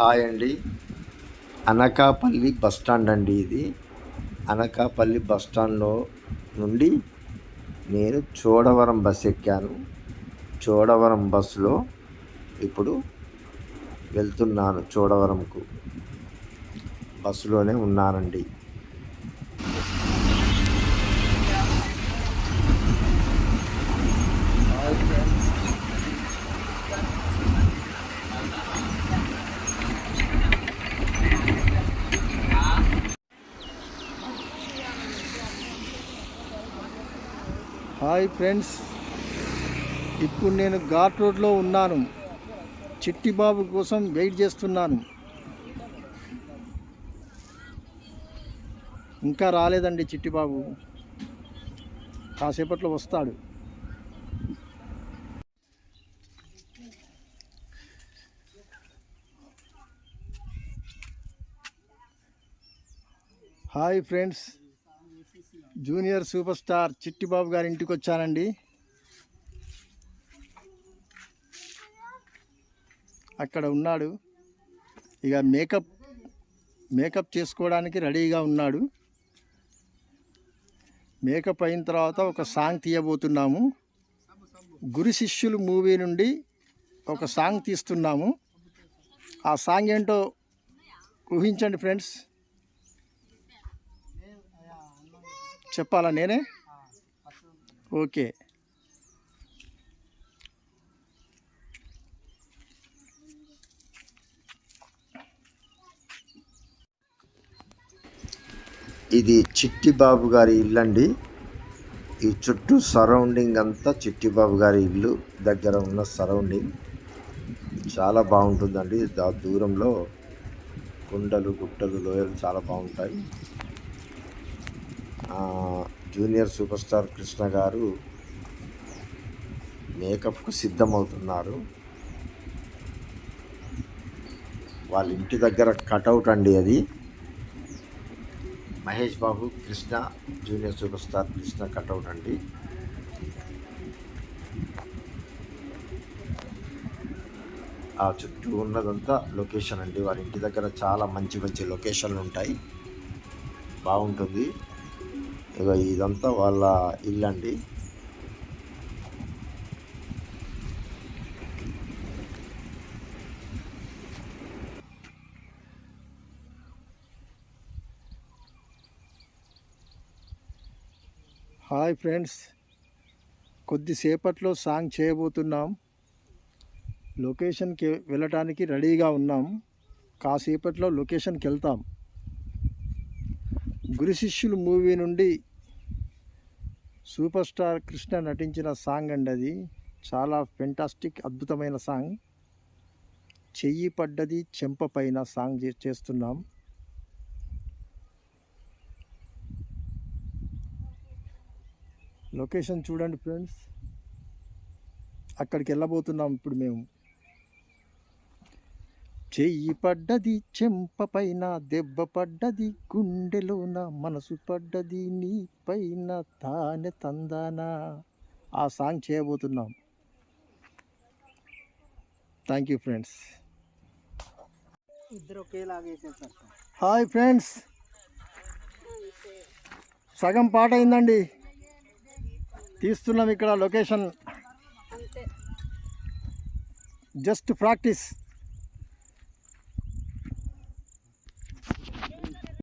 Hi అండి Anakapalli bus stand అండి ఇది. అనకాపల్లి బస్ స్టాండ్లో నుండి నేను చోడవరం బస్ ఎక్కాను. చోడవరం బస్సులో ఇప్పుడు వెళ్తున్నాను చోడవరంకు. బస్సులోనే ఉన్నానండి. Hi friends. ఇప్పుడు నేను ఘాట్ రోడ్లో ఉన్నాను. చిట్టిబాబు కోసం వెయిట్ చేస్తున్నాను. ఇంకా రాలేదండి చిట్టిబాబు. కాసేపట్లో వస్తాడు. Hi friends. Junior super star Chittibabu గారి ఇంటికి వచ్చానండి. అక్కడ ఉన్నాడు. ఇక మేకప్ మేకప్ చేసుకోవడానికి రెడీగా ఉన్నాడు. మేకప్ అయిన తర్వాత ఒక సాంగ్ తీయబోతున్నాము. గురు శిష్యులు మూవీ నుండి ఒక సాంగ్ తీస్తున్నాము. ఆ సాంగ్ ఏంటో ఊహించండి ఫ్రెండ్స్. చెప్పాలా నేనే? ఓకే. ఇది చిట్టిబాబు గారి ఇల్లు అండి ఈ చుట్టూ సరౌండింగ్ అంతా చిట్టిబాబు గారి ఇల్లు దగ్గర ఉన్న సరౌండింగ్. చాలా బాగుంటుందండి. దా దూరంలో కుండలు గుట్టలు లోయలు చాలా బాగుంటాయి. జూనియర్ సూపర్ స్టార్ కృష్ణ గారు మేకప్కు సిద్ధమవుతున్నారు. వాళ్ళ ఇంటి దగ్గర కటౌట్ అండి అది. Mahesh Babu Krishna junior super star Krishna cutout అండి. ఆ చుట్టూ ఉన్నదంతా లొకేషన్ అండి. వారి ఇంటి దగ్గర చాలా మంచి మంచి లొకేషన్లు ఉంటాయి. బాగుంటుంది. ఇక ఇదంతా వాళ్ళ ఇల్లు అండి. Hi friends. కొద్దిసేపట్లో సాంగ్ చేయబోతున్నాం. లొకేషన్కి వెళ్ళటానికి రెడీగా ఉన్నాం. కాసేపట్లో లొకేషన్కి వెళ్తాం. గురు శిష్యులు మూవీ నుండి సూపర్ స్టార్ కృష్ణ నటించిన సాంగ్ అండి అది. చాలా ఫెంటాస్టిక్ అద్భుతమైన సాంగ్. చెయ్యి పడ్డది చెంప పైన సాంగ్ చే- చేస్తున్నాం. లొకేషన్ చూడండి ఫ్రెండ్స్. అక్కడికి వెళ్ళబోతున్నాం ఇప్పుడు మేము. చెయ్యి పడ్డది చెంప పైన దెబ్బ పడ్డది గుండెలోన మనసు పడ్డది నీ పైన తానే తందానా? ఆ సాంగ్ చేయబోతున్నాం. థ్యాంక్ యూ ఫ్రెండ్స్ ఇద్దరు హాయ్ ఫ్రెండ్స్ సగం పాట అయిందండి. తీస్తున్నాం ఇక్కడ లొకేషన్. Just practice